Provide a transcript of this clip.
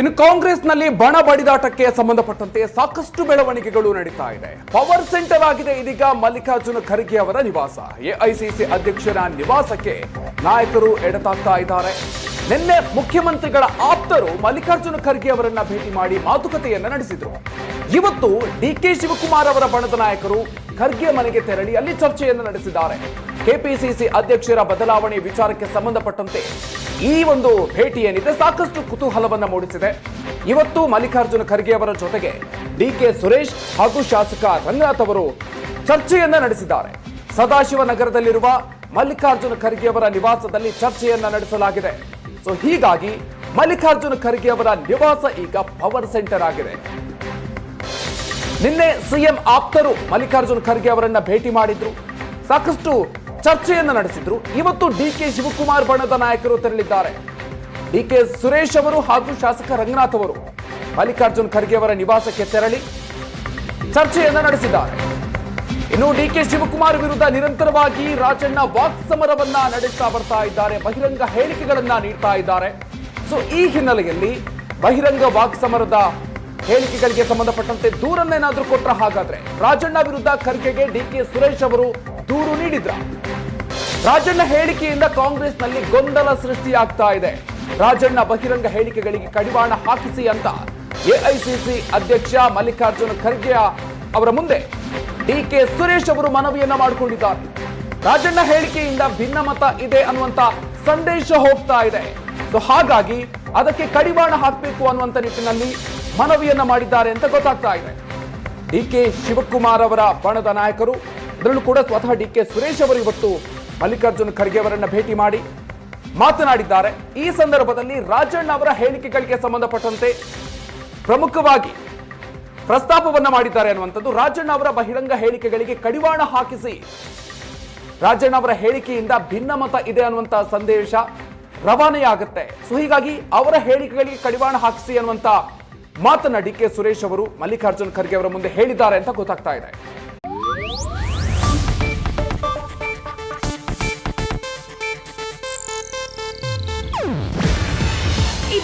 ಇನ್ನು ಕಾಂಗ್ರೆಸ್ನಲ್ಲಿ ಬಣ ಬಡಿದಾಟಕ್ಕೆ ಸಂಬಂಧಪಟ್ಟಂತೆ ಸಾಕಷ್ಟು ಬೆಳವಣಿಗೆಗಳು ನಡೀತಾ ಇದೆ. ಪವರ್ ಸೆಂಟರ್ ಆಗಿದೆ ಇದೀಗ ಮಲ್ಲಿಕಾರ್ಜುನ ಖರ್ಗೆ ಅವರ ನಿವಾಸ. ಎಐಸಿಸಿ ಅಧ್ಯಕ್ಷರ ನಿವಾಸಕ್ಕೆ ನಾಯಕರು ಎಡತಾಗ್ತಾ ಇದ್ದಾರೆ. ನಿನ್ನೆ ಮುಖ್ಯಮಂತ್ರಿಗಳ ಆಪ್ತರು ಮಲ್ಲಿಕಾರ್ಜುನ ಖರ್ಗೆ ಅವರನ್ನ ಭೇಟಿ ಮಾಡಿ ಮಾತುಕತೆಯನ್ನ ನಡೆಸಿದ್ರು. ಇವತ್ತು ಡಿ ಕೆ ಶಿವಕುಮಾರ್ ಅವರ ಬಣದ ನಾಯಕರು ಖರ್ಗೆ ಮನೆಗೆ ತೆರಳಿ ಅಲ್ಲಿ ಚರ್ಚೆಯನ್ನು ನಡೆಸಿದ್ದಾರೆ. ಕೆಪಿಸಿಸಿ ಅಧ್ಯಕ್ಷರ ಬದಲಾವಣೆ ವಿಚಾರಕ್ಕೆ ಸಂಬಂಧಪಟ್ಟಂತೆ ಈ ಒಂದು ಭೇಟಿ ಏನಿದೆ ಸಾಕಷ್ಟು ಕುತೂಹಲವನ್ನು ಮೂಡಿಸಿದೆ. ಇವತ್ತು ಮಲ್ಲಿಕಾರ್ಜುನ ಖರ್ಗೆ ಅವರ ಜೊತೆಗೆ ಡಿ ಕೆ ಸುರೇಶ್ ಹಾಗೂ ಶಾಸಕ ರಂಗನಾಥ್ ಅವರು ಚರ್ಚೆಯನ್ನ ನಡೆಸಿದ್ದಾರೆ. ಸದಾಶಿವನಗರದಲ್ಲಿರುವ ಮಲ್ಲಿಕಾರ್ಜುನ ಖರ್ಗೆ ಅವರ ನಿವಾಸದಲ್ಲಿ ಚರ್ಚೆಯನ್ನ ನಡೆಸಲಾಗಿದೆ. ಸೊ ಹೀಗಾಗಿ ಮಲ್ಲಿಕಾರ್ಜುನ ಖರ್ಗೆ ಅವರ ನಿವಾಸ ಈಗ ಪವರ್ ಸೆಂಟರ್ ಆಗಿದೆ. ನಿನ್ನೆ ಸಿಎಂ ಆಪ್ತರು ಮಲ್ಲಿಕಾರ್ಜುನ ಖರ್ಗೆ ಅವರನ್ನ ಭೇಟಿ ಮಾಡಿದ್ರು. ಸಾಕಷ್ಟು ಚರ್ಚೆಯನ್ನ ನಡೆಸಿದ್ರು. ಇವತ್ತು ಡಿ ಕೆ ಶಿವಕುಮಾರ್ ಬಣದ ನಾಯಕರು ತೆರಳಿದ್ದಾರೆ. ಡಿ ಕೆ ಸುರೇಶ್ ಅವರು ಹಾಗೂ ಶಾಸಕ ರಂಗನಾಥ್ ಅವರು. ಮಲ್ಲಿಕಾರ್ಜುನ್ ಖರ್ಗೆ ಅವರ ನಿವಾಸಕ್ಕೆ ತೆರಳಿ ಚರ್ಚೆಯನ್ನು ನಡೆಸಿದ್ದಾರೆ. ಇನ್ನು ಡಿ ಕೆ ಶಿವಕುಮಾರ್ ವಿರುದ್ಧ ನಿರಂತರವಾಗಿ ರಾಜಣ್ಣ ವಾಕ್ ಸಮರವನ್ನ ನಡೆಸ್ತಾ ಬರ್ತಾ ಇದ್ದಾರೆ. ಬಹಿರಂಗ ಹೇಳಿಕೆಗಳನ್ನ ನೀಡ್ತಾ ಇದ್ದಾರೆ. ಸೊ ಈ ಹಿನ್ನೆಲೆಯಲ್ಲಿ ಬಹಿರಂಗ ವಾಕ್ ಸಮರದ ಹೇಳಿಕೆಗಳಿಗೆ ಸಂಬಂಧಪಟ್ಟಂತೆ ದೂರನ್ನೇನಾದ್ರೂ ಕೊಟ್ರ ಹಾಗಾದ್ರೆ ರಾಜಣ್ಣ ವಿರುದ್ಧ ಖರ್ಗೆಗೆ ಡಿ ಕೆ ಸುರೇಶ್ ಅವರು ದೂರು ನೀಡಿದ್ರ? ರಾಜಣ್ಣ ಹೇಳಿಕೆಯಿಂದ ಕಾಂಗ್ರೆಸ್ನಲ್ಲಿ ಗೊಂದಲ ಸೃಷ್ಟಿಯಾಗ್ತಾ ಇದೆ. ರಾಜಣ್ಣ ಬಹಿರಂಗ ಹೇಳಿಕೆಗಳಿಗೆ ಕಡಿವಾಣ ಹಾಕಿಸಿ ಅಂತ ಎಐಸಿಸಿ ಅಧ್ಯಕ್ಷ ಮಲ್ಲಿಕಾರ್ಜುನ ಖರ್ಗೆ ಅವರ ಮುಂದೆ ಡಿ ಕೆ ಸುರೇಶ್ ಅವರು ಮನವಿಯನ್ನ ಮಾಡಿಕೊಂಡಿದ್ದಾರೆ. ರಾಜಣ್ಣ ಹೇಳಿಕೆಯಿಂದ ಭಿನ್ನಮತ ಇದೆ ಅನ್ನುವಂತ ಸಂದೇಶ ಹೋಗ್ತಾ ಇದೆ. ಸೊ ಹಾಗಾಗಿ ಅದಕ್ಕೆ ಕಡಿವಾಣ ಹಾಕಬೇಕು ಅನ್ನುವಂತ ನಿಟ್ಟಿನಲ್ಲಿ ಮನವಿಯನ್ನ ಮಾಡಿದ್ದಾರೆ ಅಂತ ಗೊತ್ತಾಗ್ತಾ ಇದೆ. ಡಿ ಕೆ ಶಿವಕುಮಾರ್ ಅವರ ಬಣದ ನಾಯಕರು, ಅದರಲ್ಲೂ ಕೂಡ ಸ್ವತಃ ಡಿ ಕೆ ಸುರೇಶ್ ಅವರು ಇವತ್ತು ಮಲ್ಲಿಕಾರ್ಜುನ ಖರ್ಗೆ ಅವರನ್ನ ಭೇಟಿ ಮಾಡಿ ಮಾತನಾಡಿದ್ದಾರೆ. ಈ ಸಂದರ್ಭದಲ್ಲಿ ರಾಜಣ್ಣ ಅವರ ಹೇಳಿಕೆಗಳಿಗೆ ಸಂಬಂಧಪಟ್ಟಂತೆ ಪ್ರಮುಖವಾಗಿ ಪ್ರಸ್ತಾಪವನ್ನ ಮಾಡಿದ್ದಾರೆ ಅನ್ನುವಂಥದ್ದು ರಾಜಣ್ಣ ಅವರ ಬಹಿರಂಗ ಹೇಳಿಕೆಗಳಿಗೆ ಕಡಿವಾಣ ಹಾಕಿಸಿ ರಾಜಣ್ಣ ಅವರ ಹೇಳಿಕೆಯಿಂದ ಭಿನ್ನಮತ ಇದೆ ಅನ್ನುವಂತ ಸಂದೇಶ ರವಾನೆಯಾಗುತ್ತೆ. ಸೊ ಹೀಗಾಗಿ ಅವರ ಹೇಳಿಕೆಗಳಿಗೆ ಕಡಿವಾಣ ಹಾಕಿಸಿ ಅನ್ನುವಂತ ಮಾತನ್ನ ಡಿ ಕೆ ಸುರೇಶ್ ಅವರು ಮಲ್ಲಿಕಾರ್ಜುನ್ ಖರ್ಗೆ ಅವರ ಮುಂದೆ ಹೇಳಿದ್ದಾರೆ ಅಂತ ಗೊತ್ತಾಗ್ತಾ ಇದೆ.